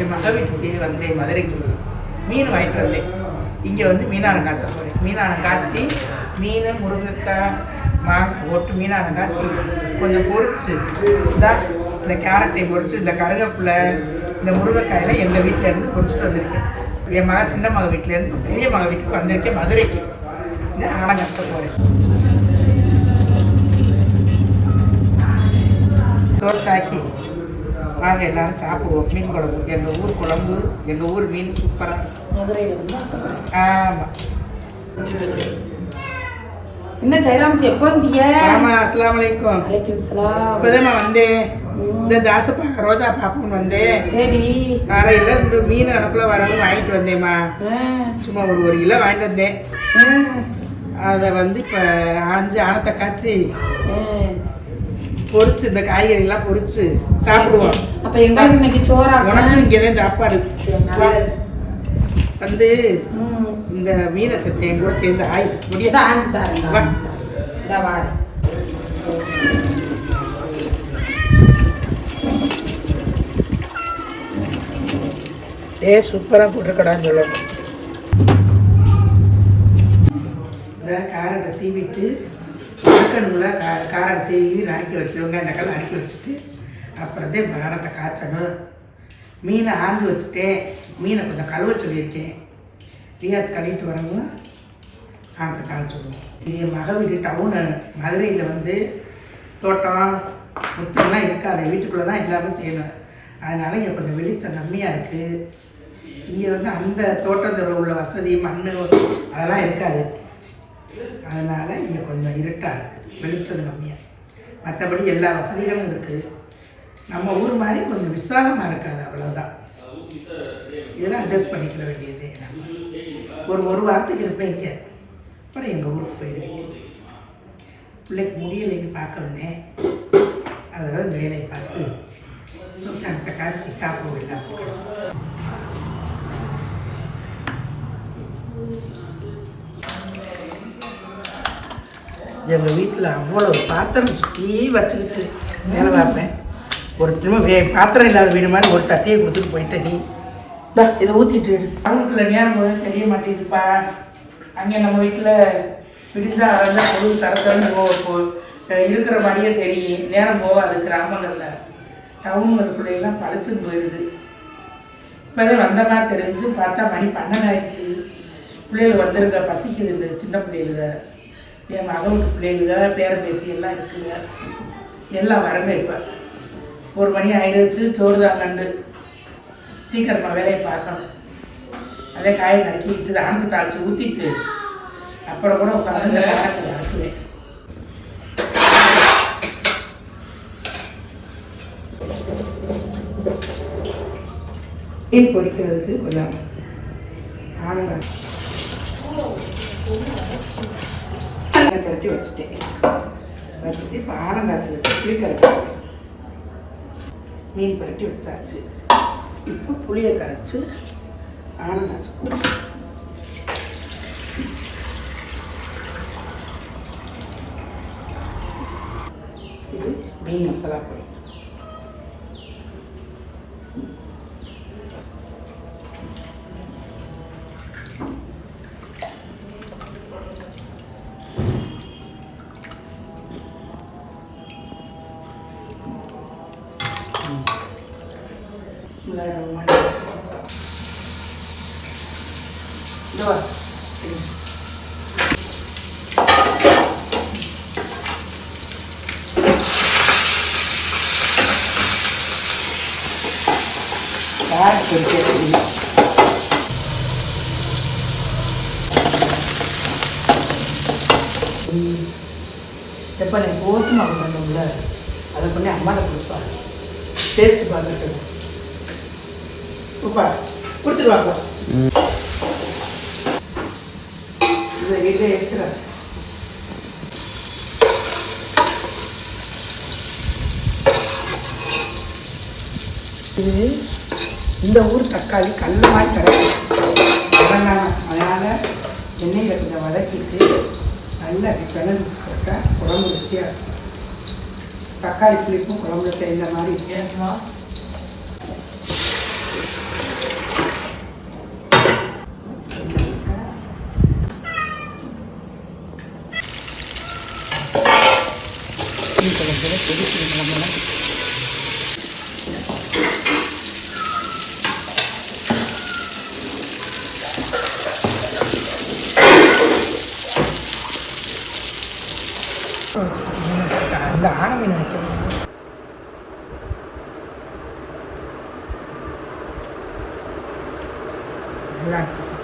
என் மக வீட்டுக்கு வந்தேன் மதுரைக்கு மீன் வாங்கிட்டு வந்தேன். இங்கே வந்து மீனான காய்ச்ச போகிறேன் மீனான காய்ச்சி மீன் முருங்கைக்காய் மாங்காய் போட்டு மீனான காய்ச்சி கொஞ்சம் பொறிச்சு தான் இந்த கேரட்டை பொறிச்சு இந்த கருவேப்பிலை இந்த முருங்கைக்காயெல்லாம் எங்கள் வீட்டில் இருந்து பொரிச்சிட்டு வந்திருக்கேன். என் மக சின்ன மக வீட்டிலேருந்து பெரிய மக வீட்டுக்கு வந்திருக்கேன் மதுரைக்கு. இந்த காய்ச்ச போகிறேன் தோட்டாக்கி. வாங்க எல்லாரும் சாப்பிடுவோம். மீன் குழம்பு. எங்கள் ஊர் குழம்பு எங்கள் ஊர் மீன் சூப்பராக ஆமாம் என்ன ஜெயராம்ஜி எப்போ வந்தீங்க? ஆமாம் அலைக்கும். சலாம் இப்போதான் வந்தேன் இந்த தாசை பார்க்க ரோஜா பார்ப்போம்னு வந்தேன் சரி. அரை கிலோ இந்த மீன் அனுப்புல வரணும் வாங்கிட்டு வந்தேம்மா. சும்மா ஒரு ஒரு கிலோ வாங்கிட்டு வந்தேன். அதை வந்து இப்போ ஆஞ்சு ஆனத்தை காய்ச்சி ஆ. பொரிச்சு இந்த காய்கறிலாம் பொரிச்சு சாப்பிடுவோம். அப்ப எங்களுக்கு இன்னைக்கு சோறாக்க? உனக்கும் இங்கே தான் சாப்பாடு. வந்து. இந்த மீனை சத்தை என் கூட சேர்ந்து ஆய் முடிய. இந்தா ஆஞ்சு தரேன் வாரு ஏ சூப்பராக போட்டிருக்கடான்னு சொல்லணும் இந்த காரட்டை சீவிட்டு சிக்கனுக்குள்ளே கா காரம் செய்வி நறுக்கி வச்சுருவாங்க இந்த கல்லை நறுக்கி வச்சுட்டு அப்புறம் தான் பானத்தை காய்ச்சணும். மீனை ஆஞ்சு வச்சுட்டேன். மீனை கொஞ்சம் கழுவ சொல்லியிருக்கேன். வீரத்தை கழுவிட்டு வரணும். ஆனத்தை காய்ச்சிடுவோம் இது என் மக வீடு டவுனு மதுரையில் வந்து தோட்டம் முத்தம்லாம் இருக்காது. வீட்டுக்குள்ளே தான் எல்லாமே செய்யணும். அதனால் இங்கே கொஞ்சம் வெளிச்சம் கம்மியாக இருக்குது இங்கே வந்து அந்த தோட்டத்தில் உள்ள வசதி மண் அதெல்லாம் இருக்காது. அதனால் இங்கே கொஞ்சம் இருட்டாக இருக்குது வெளிச்சம் கம்மியாக மற்றபடி எல்லா வசதிகளும் இருக்குது நம்ம ஊர் மாதிரி கொஞ்சம் விசாலமாக இருக்காது அவ்வளோதான் இதெல்லாம் அட்ஜஸ்ட் பண்ணிக்கிற வேண்டியது நம்ம ஒரு ஒரு வாரத்துக்கு இருப்பேன் இங்கே. அப்புறம் எங்கள் ஊருக்கு போயிடுவேன் பிள்ளைக்கு முடியலைன்னு பார்க்க வந்தேன். அதெல்லாம் இந்த வேலையை பார்த்து சுல்தானத்தை காய்ச்சி காப்போம் எல்லாம் எங்கள் வீட்டில் அவ்வளோ பாத்திரம் சுற்றி வச்சுக்கிட்டு வேலை பார்ப்பேன். ஒரு திரும்ப வே பாத்திரம் இல்லாத வீடு மாதிரி ஒரு சட்டியை கொடுத்துட்டு போயிட்டேன் நீ. இதை ஊற்றிட்டு டவுனுக்குள்ள நேரம் போது தெரிய மாட்டேங்குதுப்பா. அங்கே நம்ம வீட்டில் விடிஞ்சா அறந்த பொருள் தரத்தரன்னு போ போ- இருக்கிற மாதிரியே தெரியும். நேரம் போகாது கிராமங்களில். டவுனுங்களுக்குள்ளெல்லாம் பழிச்சுன்னு போயிடுது இப்போதான் வந்த மாதிரி தெரிஞ்சு பார்த்தா மணி பன்னெண்டு பிள்ளைகள் வந்துருங்க பசிக்குது இந்த சின்ன பிள்ளைகளுங்க என் மகனுக்கு பிள்ளைங்க பேர பேத்தி எல்லாம் இருக்குங்க. எல்லாம் வரங்க இப்போ. ஒரு மணி ஆயிடுச்சு சோறு தான் கண்டு. சீக்கிரமாக வேலையை பார்க்கணும். அதே காயை நறுக்கிட்டு ஆனந்து தாளித்து ஊற்றிட்டு அப்புறம் கூட உட்காந்து இந்த மீன் பொறிக்கிறதுக்கு கொஞ்சம் ஆனங்காய் நல்லா பரட்டி வச்சுட்டேன். வச்சுட்டு இப்போ புளி புளிக்கரைச்சி மீன் பரட்டி வச்சாச்சு. இப்போ புளியை கரைச்சி ஆனங்காய்ச்சி போடுறேன். இது மீன் மசாலா பொடி பிஸ்மில்லாஹ் இதுவா கேரட் பொரிக்க எப்போ நீ போட்டு நம்ம பண்ணோம்ல அதை பண்ணி அம்மாட்ட கொடுப்பா டேஸ்ட் பார்த்துட்டு உப்பா கொடுத்துருவாப்பா இதை வீட்டில் எடுத்துறேன் இது இந்த ஊர் தக்காளி கல் மாதிரி கிடைக்கும் அதனால் அதனால் எண்ணெயில் கொஞ்சம் வதக்கிட்டு நல்லா கிணறு போட்டா குழம்பு ருச்சியாக இருக்கும் தக்காளி புளிப்பும் குழம்புல சேர்ந்த மாதிரி இருக்கேன் மீன் குழம்பு கொதிச்சு கிளம்பலாம் இந்த ஆன மீன் வைக்கணும் நல்லா இருக்கும்